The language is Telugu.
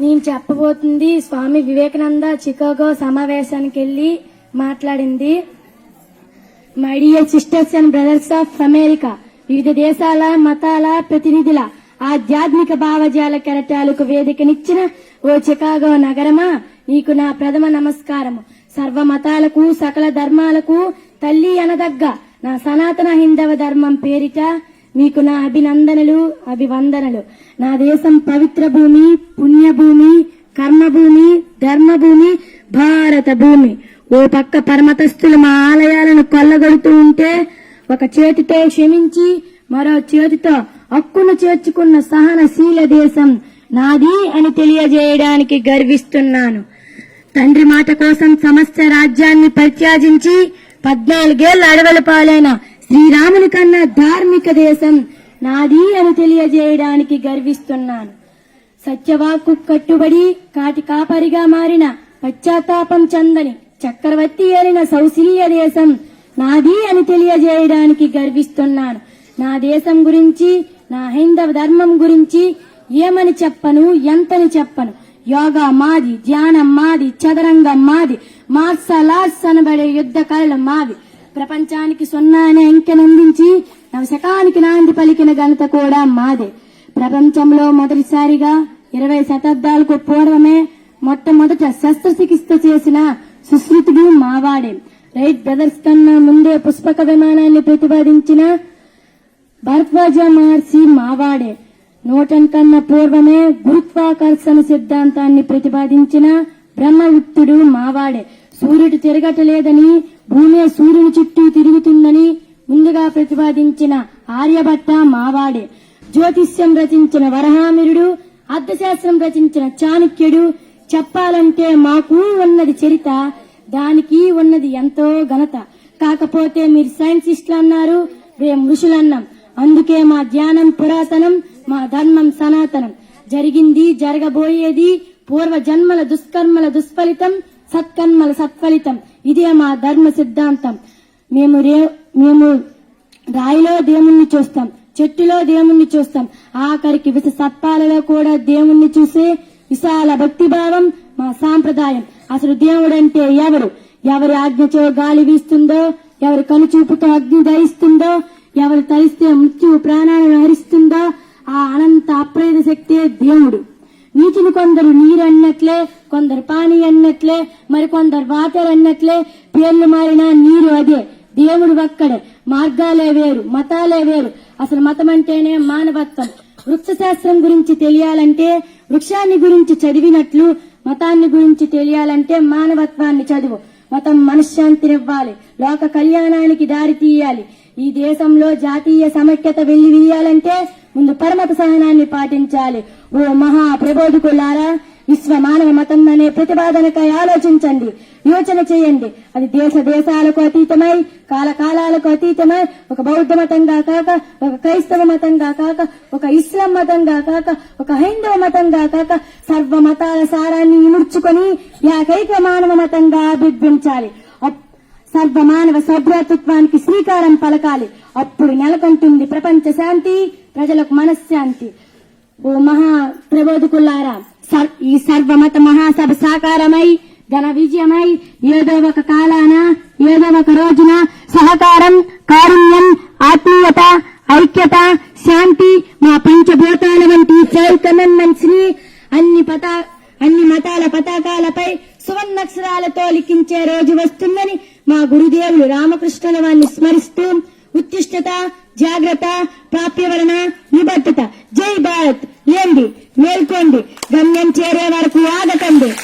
నేను చెప్పబోతుంది స్వామి వివేకానంద చికాగో సమావేశానికి వెళ్ళి మాట్లాడింది. My dear sisters and brothers of America వివిధ దేశాల మతాల ప్రతినిధుల ఆధ్యాత్మిక భావజాల కెరటాలకు వేదికనిచ్చిన ఓ చికాగో నగరమా? నీకు నా ప్రథమ నమస్కారము. సర్వ మతాలకు సకల ధర్మాలకు తల్లి అనదగ్గ నా సనాతన హిందవ ధర్మం పేరిట మీకు నా అభినందనలు అభివందనలు. నా దేశం పవిత్ర భూమి పుణ్యభూమి కర్మభూమి ధర్మభూమి భారత భూమి. ఓ పక్క పరమతస్థులు మా ఆలయాలను కొల్లగొడుతూ ఉంటే ఒక చేతితో క్షమించి మరో చేతితో హక్కును చేర్చుకున్న సహనశీల దేశం నాది అని తెలియజేయడానికి గర్విస్తున్నాను. తండ్రి మాట కోసం సమస్త రాజ్యాన్ని ప్రత్యాజించి పద్నాలుగేళ్ళ అడవుల పాలైన శ్రీరాముని కన్నా ధార్మిక దేశం నాది అని తెలియజేయడానికి గర్విస్తున్నాను. సత్యవాక్కు కట్టుబడి కాటి కాపరిగా మారిన పశ్చాత్తాపం చందని చక్రవర్తి ఏలిన సౌశీల్య దేశం నాది అని తెలియజేయడానికి గర్విస్తున్నాను. నా దేశం గురించి నా హైందవ ధర్మం గురించి ఏమని చెప్పను ఎంతని చెప్పను? యోగా మాది ధ్యానం మాది చదరంగం మాది మార్సలాస్ అనబడే యుద్ధ కళలు మావి. ప్రపంచానికి సున్నా అనే అంకెనందించి నవశకానికి నాంది పలికిన ఘనత కూడా మాదే. ప్రపంచంలో మొదటిసారిగా ఇరవై శతాబ్దాలకు పూర్వమే మొట్టమొదట శస్త్రచికిత్స చేసిన సుశ్రుతుడు మావాడే. రైట్ బ్రదర్స్ కన్నా ముందే పుష్పక విమానాన్ని ప్రతిపాదించిన భరద్వాజ మహర్షి మావాడే. నూటన్ కన్నా పూర్వమే గురుత్వాకర్షణ సిద్ధాంతాన్ని ప్రతిపాదించిన బ్రహ్మగుప్తుడు మావాడే. సూర్యుడు తిరగటలేదని భూమి సూర్యుని చుట్టూ తిరుగుతుందని ముందుగా ప్రతిపాదించిన ఆర్యభట్ట మావాడే. జ్యోతిష్యం రచించిన వరహామిరుడు అర్థశాస్త్రం రచించిన చాణక్యుడు చెప్పాలంటే మాకు ఉన్నది చరిత దానికి ఉన్నది ఎంతో ఘనత. కాకపోతే మీరు సైన్సిస్టులు అన్నారు మేము ఋషులన్నాం. అందుకే మా ధ్యానం పురాతనం మా ధర్మం సనాతనం. జరిగింది జరగబోయేది పూర్వ జన్మల దుష్కర్మల దుష్ఫలితం సత్కర్మల సత్ఫలితం. ఇదే మా ధర్మ సిద్ధాంతం. మేము రే మేము రాయిలో దేవుణ్ణి చూస్తాం చెట్టులో దేవుణ్ణి చూస్తాం. ఆఖరికి విష సర్పాలలో కూడా దేవుణ్ణి చూసే విశాల భక్తిభావం మా సాంప్రదాయం. అసలు దేవుడంటే ఎవరు? ఎవరి ఆజ్ఞచో గాలి వీస్తుందో ఎవరి కనుచూపుతో అగ్ని దహిస్తుందో ఎవరు తలిస్తే మృత్యు ప్రాణాలను హరిస్తుందో ఆ అనంత అప్రేద శక్తే దేవుడు. నీటిని కొందరు నీరు అన్నట్లే కొందరు పానీ అన్నట్లే మరి కొందరు వాటర్ అన్నట్లే పేర్లు మారిన నీరు అదే. దేవుడు ఒక్కడే. మార్గాలే వేరు మతాలే వేరు. అసలు మతం అంటేనే మానవత్వం. వృక్ష శాస్త్రం గురించి తెలియాలంటే వృక్షాన్ని గురించి చదివినట్లు మతాన్ని గురించి తెలియాలంటే మానవత్వాన్ని చదువు. మతం మనశ్శాంతినివ్వాలి లోక కళ్యాణానికి దారి తీయాలి. ఈ దేశంలో జాతీయ సమైక్యత వెళ్ళివీయాలంటే ముందు పరమత సహనాన్ని పాటించాలి. ఓ మహా ప్రబోధకులారా విశ్వ మానవ మతం అనే ప్రతిపాదనకై ఆలోచించండి యోచన చేయండి. అది దేశ దేశాలకు అతీతమై కాలకాలాలకు అతీతమై ఒక బౌద్ధ మతంగా కాక ఒక క్రైస్తవ మతంగా కాక ఒక ఇస్లాం మతంగా కాక ఒక హైందవ మతంగా కాక సర్వ మతాల సారాన్ని ఇముడ్చుకొని ఏకైక మానవ మతంగా అభివృద్ధించాలి. సర్వమానవ సభ్యత్వానికి శ్రీకారం పలకాలి. అప్పుడు నెలకొంటుంది ప్రపంచ శాంతి ప్రజలకు మనశ్శాంతి. ఓ మహా ప్రబోధకులారా ఈ సర్వమత మహాసభ సాకారమై ఘన విజయమై ఏదో ఒక కాలాన ఏదో ఒక రోజున సహకారం కారుణ్యం ఆత్మీయత ఐక్యత శాంతి మా పంచభూతాల వంటి చైతన్య మా గురుదేవులు రామకృష్ణుల వారిని స్మరిస్తూ ఉత్తిష్టత జాగ్రత్త ప్రాప్యవరణ నిబద్ధత. జై భారత్. లేండి మేల్కోండి. గమ్యం చేరే వరకు ఆగకండి.